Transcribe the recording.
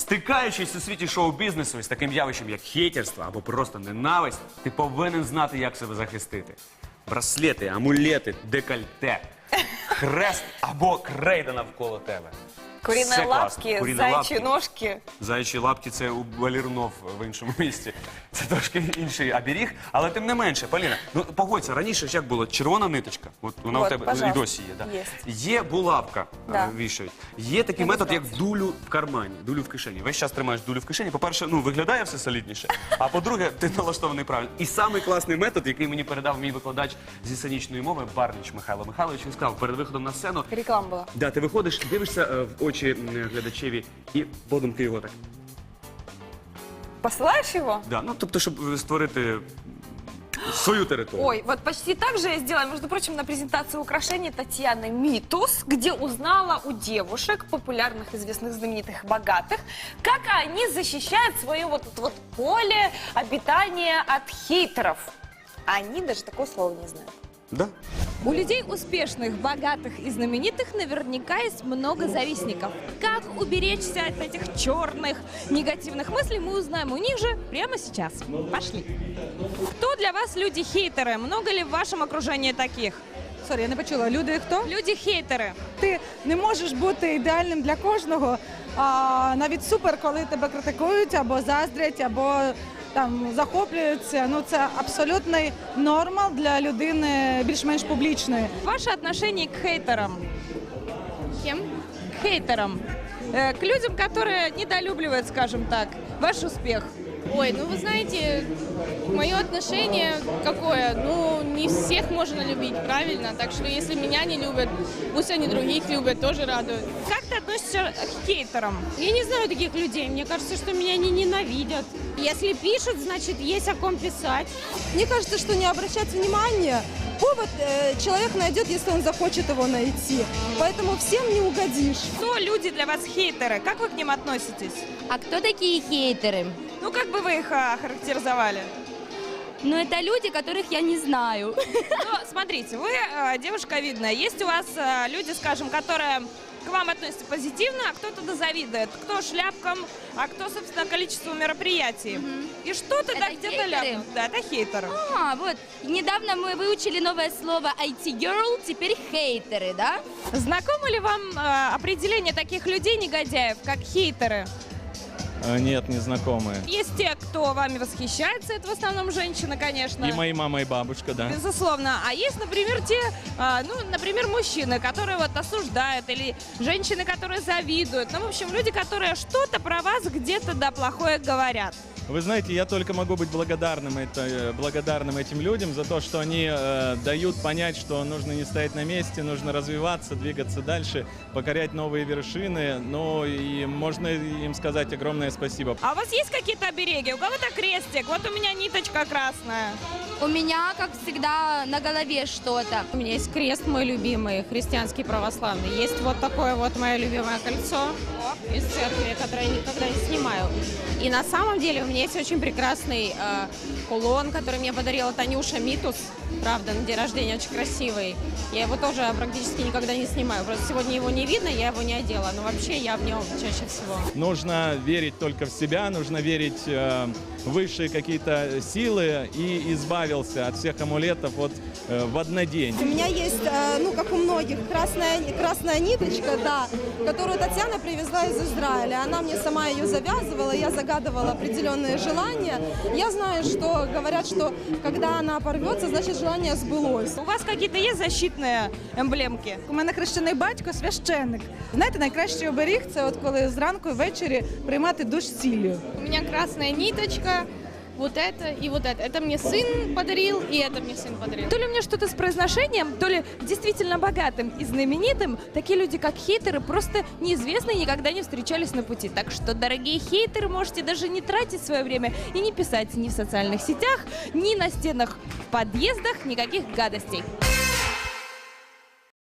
Стикаючись у світі шоу-бізнесу із таким явищем, як хейтерство або просто ненависть, ти повинен знати, як себе захистити. Браслети, амулети, декольте, хрест або крейда навколо тебе. Куриные Все класно. лапки, Курині зайчі лапки. ножки. Заячі лапки це у Валірнов в іншому місті. Це трошки інший оберіг, але тим не менше, Поліна, ну погодься, раніше ж як було червона ниточка. От вона у От, тебе і досі є. Да. Є булавка Да. е, вішають. Є такий Я метод, як дулю в кармані, дулю в кишені. Весь час тримаєш дулю в кишені. По-перше, ну виглядає все солідніше. А по-друге, ти налаштований правильно. І самий класний метод, який мені передав мій викладач зі сценічної мови, Барнич Михайло Михайлович, він сказав перед виходом на сцену. Реклама була. Да, ти виходиш, дивишся е, в очі м, глядачеві і подумки його так. Посылаешь его? Да, ну тобто, щоб е, створити м, свою територію. Ой, вот почти так же я сделала, между прочим, на презентации украшений Татьяны Митус, где узнала у девушек, популярных, известных, знаменитых, богатых, как они защищают свое вот это вот поле обитания от хейтеров. А Они даже такого слова не знают. Да? У людей успешных, богатых и знаменитых наверняка есть много завистников. Как уберечься от этих черных, негативных мыслей, мы узнаем у них же прямо сейчас. Пошли. Кто для вас люди-хейтеры? Много ли в вашем окружении таких? Сорі, я не почула. Люди хто? Люди-хейтеры. Ти не можеш бути ідеальним для кожного. А, навіть супер, коли тебе критикують або заздрять, або там захоплюються. Ну це абсолютний нормал для людини більш-менш публічної. Ваше отношение к хейтерам? Кем? К хейтерам. Э, К людям, которые недолюбливают, скажем так, ваш успех. Ой, ну вы знаете, мое отношение какое? Ну, не всех можно любить, правильно? Так что если меня не любят, пусть они других любят, тоже радуют. Как ты относишься к хейтерам? Я не знаю таких людей. Мне кажется, что меня не ненавидят. Если пишут, значит, есть о ком писать. Мне кажется, что не обращать внимания. Повод э, человек найдет, если он захочет его найти. Поэтому всем не угодишь. Кто люди для вас хейтеры? Как вы к ним относитесь? А кто такие хейтеры? Ну, как бы вы их а, охарактеризовали? Ну, это люди, которых я не знаю. Ну, смотрите, вы э, девушка видная. Есть у вас э, люди, скажем, которые к вам относятся позитивно, а кто-то завидует. Кто шляпкам, а кто, собственно, количеству мероприятий. И что-то Это да где-то хейтеры? ляпнут. Да, это хейтеры. А, вот. Недавно мы выучили новое слово IT-girl, теперь хейтеры, да? Знакомо ли вам э, определение таких людей, негодяев, как хейтеры? Э, Нет, не знакомые. Есть те, кто вами восхищается, это в основном женщины, конечно. И мои мама и бабушка, да. Безусловно. А есть, например, те, а, ну, например, мужчины, которые вот осуждают, или женщины, которые завидуют. Ну, в общем, люди, которые что-то про вас где-то да плохое говорят. Вы знаете, я только могу быть благодарным, это, э, благодарным этим людям за то, что они э, дают понять, что нужно не стоять на месте, нужно развиваться, двигаться дальше, покорять новые вершины. Ну и можно им сказать огромное спасибо. А у вас есть какие-то обереги? У кого-то крестик, вот у меня ниточка красная. У меня, как всегда, на голове что-то. У меня есть крест мой любимый, христианский православный. Есть вот такое вот мое любимое кольцо из церкви, которое я никогда не снимаю. И на самом деле у меня есть очень прекрасный э, кулон, который мне подарила Танюша Митус. Правда, на день рождения очень красивый. Я его тоже практически никогда не снимаю. Просто сегодня его не видно, я его не одела. Но вообще я в нем чаще всего. Нужно верить только в себя, нужно верить э, в высшие какие-то силы и избавился от всех амулетов вот э, в однодень. У меня есть, э, ну, как у многих, красная, красная ниточка, да, которую Татьяна привезла из Израиля. Она мне сама ее завязывала, я загадывала определенные желания. Я знаю, что говорят, что когда она порвется, значит желание сбылось. У вас какие-то есть защитные эмблемки? У мене хрещений батько священник. Знаєте, найкращий оберіг це от коли зранку і ввечері приймати душ з ціллю. У меня красная ниточка, Вот это и вот это. Это мне сын подарил, и это мне сын подарил. То ли у меня что-то с произношением, то ли действительно богатым и знаменитым, такие люди, как хейтеры, просто неизвестны и никогда не встречались на пути. Так что, дорогие хейтеры, можете даже не тратить свое время и не писать ни в социальных сетях, ни на стенах в подъездах никаких гадостей.